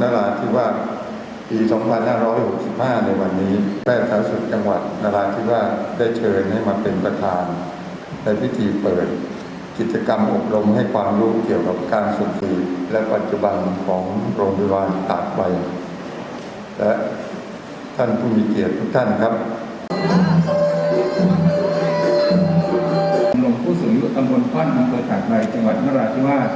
นราธิวาสปี 2565 ในวันนี้แพทย์สาธารณสุขจังหวัดนราธิวาสได้เชิญให้มาเป็นประธาน ในพิธีเปิดกิจกรรมอบรมให้ความรู้เกี่ยวกับการสุขีและปัจจุบันของโรงพยาบาลตากใบและท่านผู้มีเกียรติทุกท่านครับหลวงผู้สูงอายุตำบลค่อนอำเภอตากใบจังหวัดนราธิวาส